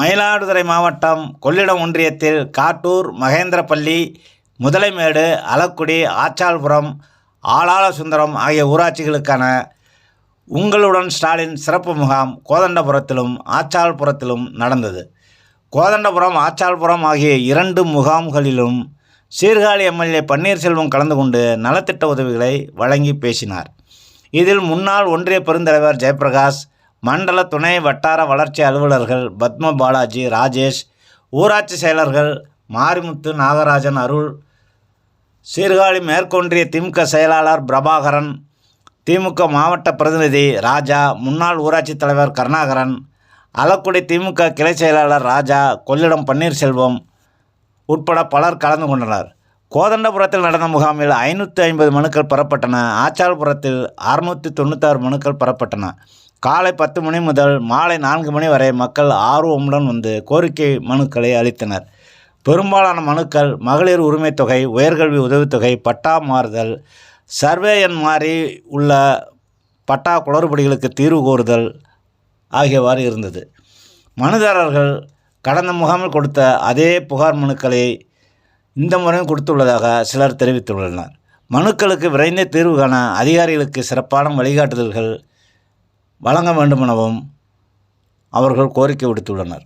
மயிலாடுதுறை மாவட்டம் கொள்ளிடம் ஒன்றியத்தில் காட்டூர் மகேந்திரப்பள்ளி முதலைமேடு அலக்குடி ஆச்சாள்புரம் ஆளாளசுந்தரம் ஆகிய ஊராட்சிகளுக்கான உங்களுடன் ஸ்டாலின் சிறப்பு முகாம் கோதண்டபுரத்திலும் ஆச்சாள்புரத்திலும் நடந்தது. கோதண்டபுரம் ஆச்சாள்புரம் ஆகிய இரண்டு முகாம்களிலும் சீர்காழி எம்எல்ஏ பன்னீர்செல்வம் கலந்து கொண்டு நலத்திட்ட உதவிகளை வழங்கி பேசினார். இதில் முன்னாள் ஒன்றிய பெருந்தலைவர் ஜெயபிரகாஷ் மண்டல துணை வட்டார வளர்ச்சி அலுவலர்கள் பத்ம பாலாஜி ராஜேஷ் ஊராட்சி செயலர்கள் மாரிமுத்து நாகராஜன் அருள் சீர்காழி மேற்கொன்றிய திமுக செயலாளர் பிரபாகரன் திமுக மாவட்ட பிரதிநிதி ராஜா முன்னாள் ஊராட்சி தலைவர் கருணாகரன் அலக்குடி திமுக கிளை செயலாளர் ராஜா கொள்ளிடம் பன்னீர்செல்வம் உட்பட பலர் கலந்து கொண்டனர். கோதண்டபுரத்தில் நடந்த முகாமில் ஐநூற்றி ஐம்பது மனுக்கள் பெறப்பட்டன. ஆச்சால்புரத்தில் அறுநூற்றி தொண்ணூத்தாறு மனுக்கள் பெறப்பட்டன. காலை பத்து மணி முதல் மாலை நான்கு மணி வரை மக்கள் ஆர்வமுடன் வந்து கோரிக்கை மனுக்களை அளித்தனர். பெரும்பாலான மனுக்கள் மகளிர் உரிமைத் தொகை உயர்கல்வி உதவித்தொகை பட்டா மாறுதல் சர்வே எண் மாறி உள்ள பட்டா குளறுபடிகளுக்கு தீர்வு கோருதல் ஆகியவாறு இருந்தது. மனுதாரர்கள் கடந்த முகாமில் கொடுத்த அதே புகார் மனுக்களை இந்த முறையும் கொடுத்துள்ளதாக சிலர் தெரிவித்துள்ளனர். மனுக்களுக்கு விரைந்த தீர்வு காண அதிகாரிகளுக்கு சிறப்பான வழிகாட்டுதல்கள் வழங்க வேண்டுமெனவும் அவர்கள் கோரிக்கை விடுத்துள்ளனர்.